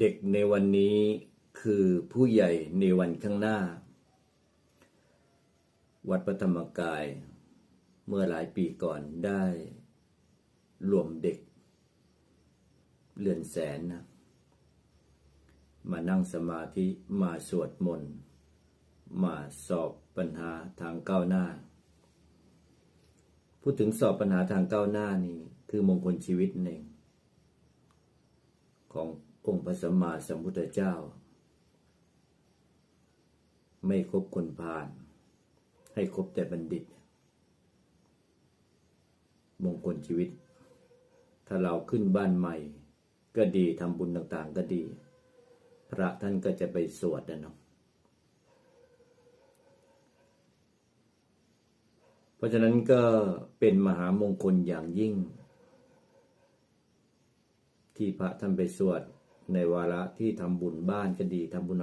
เด็กในวันนี้คือผู้ใหญ่ในวันข้างหน้า วัดพระธรรมกาย เมื่อหลายปีก่อนได้รวมเด็กเรือนแสนนะมานั่งสมาธิมาสวดมนต์ มาสอบปัญหาทางก้าวหน้า พูดถึงสอบปัญหาทางก้าวหน้านี่คือมงคลชีวิตเองของ องค์พระสัมมาสัมพุทธเจ้า ไม่คบคนพาลให้คบแต่บัณฑิต มงคลชีวิต ถ้าเราขึ้นบ้านใหม่ ก็ดีทำบุญต่างๆก็ดี พระท่านก็จะไปสวดนะเนาะเพราะฉะนั้นก็เป็นมหามงคลอย่างยิ่ง ที่พระท่านไปสวด ในวาระที่ทำบุญบ้านก็ดีทำบุญ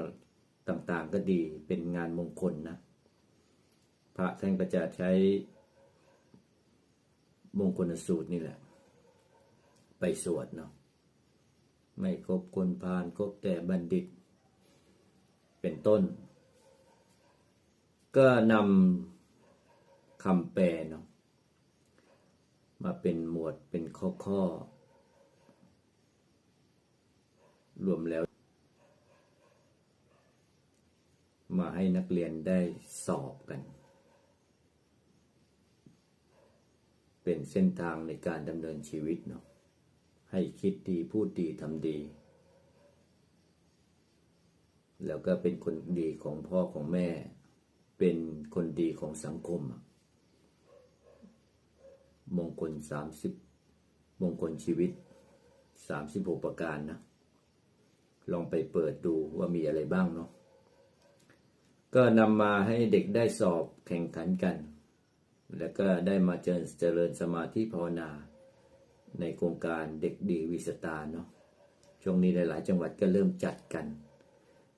ต่างๆก็ดีเป็นงานมงคลนะ พระท่านก็จะใช้มงคลสูตรนี่แหละ ไปสวดเนาะไม่คบคนพาลคบแต่บัณฑิต เป็นต้น ก็นำคำแปลเนาะมาเป็นหมวดเป็นข้อข้อ รวมแล้ว มาให้นักเรียนได้สอบกัน เป็นเส้นทางในการดำเนินชีวิตเนาะให้คิดดีพูดดีทำดี แล้วก็เป็นคนดีของพ่อของแม่ เป็นคนดีของสังคม มงคลสามสิบมงคลชีวิตสามสิบหกประการนะ ลองไปเปิดดูว่ามีอะไรบ้างเนาะก็นำมาให้เด็กได้สอบแข่งขันกัน แล้วก็ได้มาเจริญเจริญสมาธิภาวนา ในโครงการเด็กดีวิสตาเนาะช่วงนี้หลาย ๆ จังหวัดก็เริ่มจัดกัน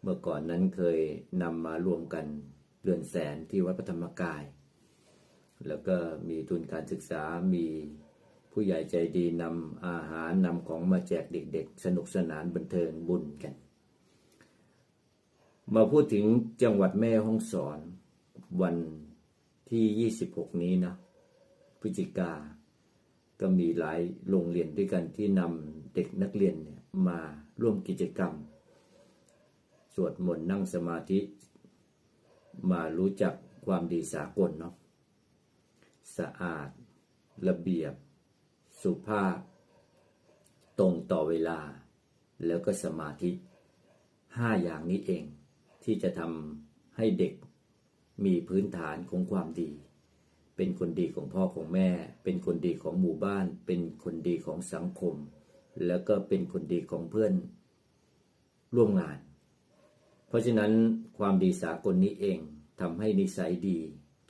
เมื่อก่อนนั้นเคยนำมารวมกันเดือนแสนที่วัดพระธรรมกาย แล้วก็มีทุนการศึกษามี ผู้ใหญ่ใจดีนำอาหารนำของมาแจกเด็กๆ สนุกสนานบันเทิงบุญกัน มาพูดถึงจังหวัดแม่ฮ่องสอนวันที่ 26 นี้นะพฤศจิกา ก็มีหลายโรงเรียนด้วยกันที่นำเด็กนักเรียนเนี่ยมาร่วมกิจกรรม สวดมนต์นั่งสมาธิมารู้จักความดีสากลเนาะสะอาดระเบียบ สุภาพ ตรงต่อเวลา แล้วก็สมาธิห้าอย่างนี้เอง ที่จะทำให้เด็กมีพื้นฐานของความดี เป็นคนดีของพ่อของแม่ เป็นคนดีของหมู่บ้าน เป็นคนดีของสังคม แล้วก็เป็นคนดีของเพื่อนร่วมงาน เพราะฉะนั้นความดีสากลนี้เองทำให้นิสัยดี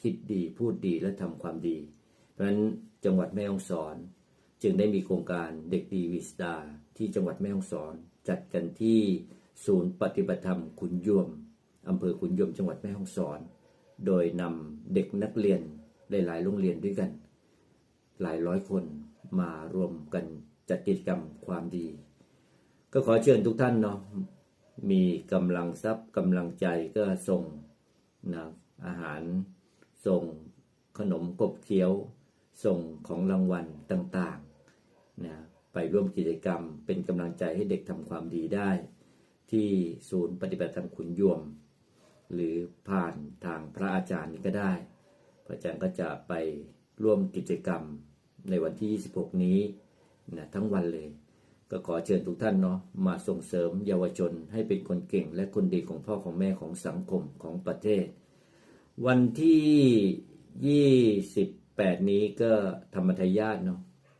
คิดดีพูดดีและทำความดี เพราะฉะนั้นจังหวัดแม่ฮ่องสอน จึงได้มีโครงการเด็กดีวิสตาที่จังหวัดแม่ฮ่องสอน จัดกันที่ศูนย์ปฏิบัติธรรมขุนยวมอำเภอขุนยวมจังหวัดแม่ฮ่องสอน โดยนำเด็กนักเรียนหลายๆโรงเรียนด้วยกัน หลายร้อยคนมารวมกันจัดกิจกรรมความดี ก็ขอเชิญทุกท่านเนาะมีกำลังทรัพย์กำลังใจก็ส่งนะอาหารส่งขนมกบเคี้ยว ส่งของรางวัลต่างๆ นะไปร่วมกิจกรรม เป็นกำลังใจให้เด็กทำความดีได้ ที่ศูนย์ปฏิบัติธรรมขุนยวม หรือผ่านทางพระอาจารย์นี้ก็ได้ พระอาจารย์ก็จะไปร่วมกิจกรรมในวันที่ 26 นี้นะทั้งวันเลย ก็ขอเชิญทุกท่านเนาะมาส่งเสริมเยาวชนให้เป็นคนเก่งและคนดีของพ่อของแม่ของสังคมของประเทศ วันที่ 28 นี้ก็ธรรมทายาทเนาะ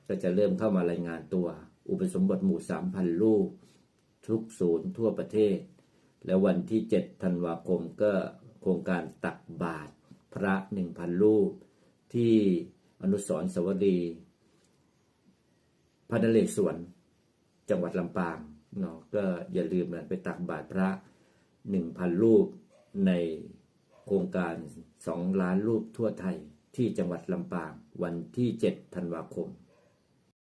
ก็จะเริ่มเข้ามารายงานตัว อุปสมบทหมู่3,000ลูก ทุกศูนย์ทั่วประเทศ แล้ววันที่7ธันวาคมก็โครงการตักบาตรพระ1,000ลูก ที่อนุสรสวรีพระนเรศวรจังหวัดลำปางเนาะก็อย่าลืมนะไปตักบาตรพระ1,000รูปในโครงการ2ล้านรูปทั่วไทยที่จังหวัดลำปางวันที่7ธันวาคม